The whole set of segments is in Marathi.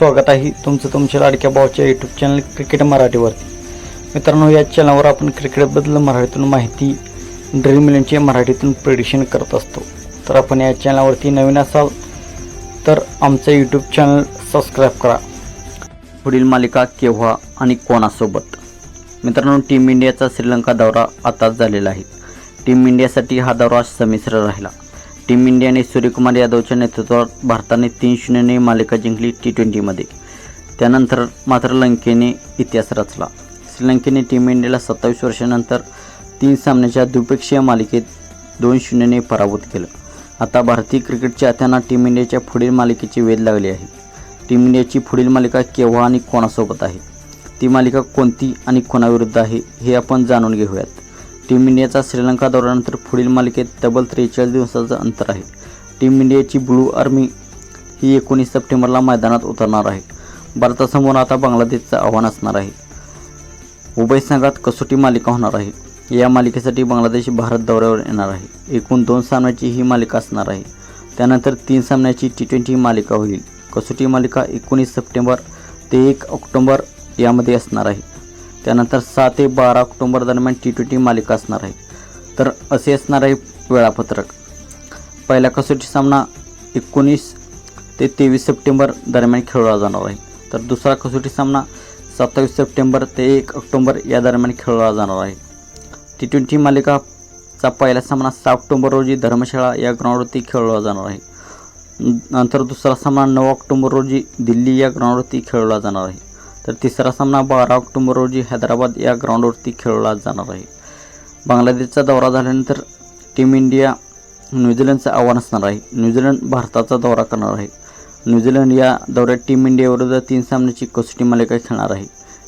स्वागत आहे तुमचं तुमच्या लाडक्या भावाच्या यूट्यूब चॅनल क्रिकेट मराठीवरती. मित्रांनो या चॅनलवर आपण क्रिकेटबद्दल मराठीतून माहिती ड्रीम इलेव्हनचे मराठीतून प्रेडिशन करत असतो. तर आपण या चॅनलवरती नवीन असाल तर आमचं यूट्यूब चॅनल सबस्क्राईब करा. पुढील मालिका केव्हा आणि कोणासोबत? मित्रांनो टीम इंडियाचा श्रीलंका दौरा आताच झालेला आहे. टीम इंडियासाठी हा दौरा संमिश्र राहिला. टीम इंडियाने सूर्यकुमार यादवच्या नेतृत्वात भारताने तीन शून्यने मालिका जिंकली टी ट्वेंटीमध्ये. त्यानंतर मात्र लंकेने इतिहास रचला. श्रीलंकेने टीम इंडियाला सत्तावीस वर्षानंतर तीन सामन्याच्या द्विपक्षीय मालिकेत दोन शून्यने पराभूत केलं. आता भारतीय क्रिकेटच्या त्यांना टीम इंडियाच्या पुढील मालिकेची वेध लागली आहे. टीम इंडियाची पुढील मालिका केव्हा आणि कोणासोबत आहे? ती मालिका कोणती आणि कोणाविरुद्ध आहे हे आपण जाणून घेऊयात. टीम इंडियाचा श्रीलंका दौऱ्यानंतर पुढील मालिकेत तब्बल त्रेचाळीस दिवसाचं अंतर आहे. टीम इंडियाची ब्लू आर्मी ही एकोणीस सप्टेंबरला मैदानात उतरणार आहे. भारतासमोर आता बांगलादेशचं आव्हान असणार आहे. उभय संघात कसोटी मालिका होणार आहे. या मालिकेसाठी बांगलादेश भारत दौऱ्यावर येणार आहे. एकूण दोन सामन्याची ही मालिका असणार आहे. त्यानंतर तीन सामन्याची टी ट्वेंटी मालिका होईल. कसोटी मालिका एकोणीस सप्टेंबर ते एक ऑक्टोबर यामध्ये असणार आहे. त्यानंतर सहा ते बारा ऑक्टोबर दरम्यान टी ट्वेंटी मालिका असणार आहे. तर असे असणार आहे वेळापत्रक. पहिला कसोटी सामना एकोणीस ते तेवीस सप्टेंबर दरम्यान खेळला जाणार आहे. तर दुसरा कसोटी सामना सत्तावीस सप्टेंबर ते एक ऑक्टोबर या दरम्यान खेळला जाणार आहे. टी ट्वेंटी मालिकाचा पहिला सामना सहा ऑक्टोबर रोजी धर्मशाळा या ग्राउंडवरती खेळला जाणार आहे. नंतर दुसरा सामना नऊ ऑक्टोबर रोजी दिल्ली या ग्राउंडवरती खेळला जाणार आहे. तर तिसरा सामना बारा ऑक्टोबर रोजी हैदराबाद या ग्राउंडवरती खेळला जाणार आहे. बांगलादेशचा दौरा झाल्यानंतर टीम इंडिया न्यूझीलंडचं आव्हान असणार आहे. न्यूझीलंड भारताचा दौरा करणार आहे. न्यूझीलंड या दौऱ्यात टीम इंडियाविरुद्ध तीन सामन्याची कसोटी मालिका खेळणार आहे.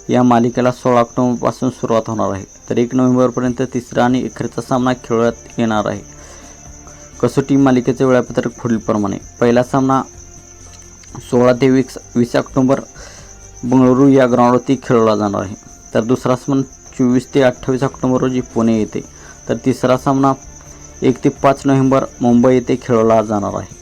या मालिकेला सोळा ऑक्टोबरपासून सुरुवात होणार आहे. तर एक नोव्हेंबरपर्यंत तिसरा आणि अखेरचा सामना खेळण्यात येणार आहे. कसोटी मालिकेचे वेळापत्रक पुढीलप्रमाणे. पहिला सामना सोळा ते वीस वीस ऑक्टोबर बंगळुरू या ग्राउंडवरती खेळला जाणार आहे. तर दुसरा सामना चोवीस ते अठ्ठावीस ऑक्टोबर रोजी पुणे येथे तर तिसरा सामना एक ते पाच नोव्हेंबर मुंबई येथे खेळवला जाणार आहे.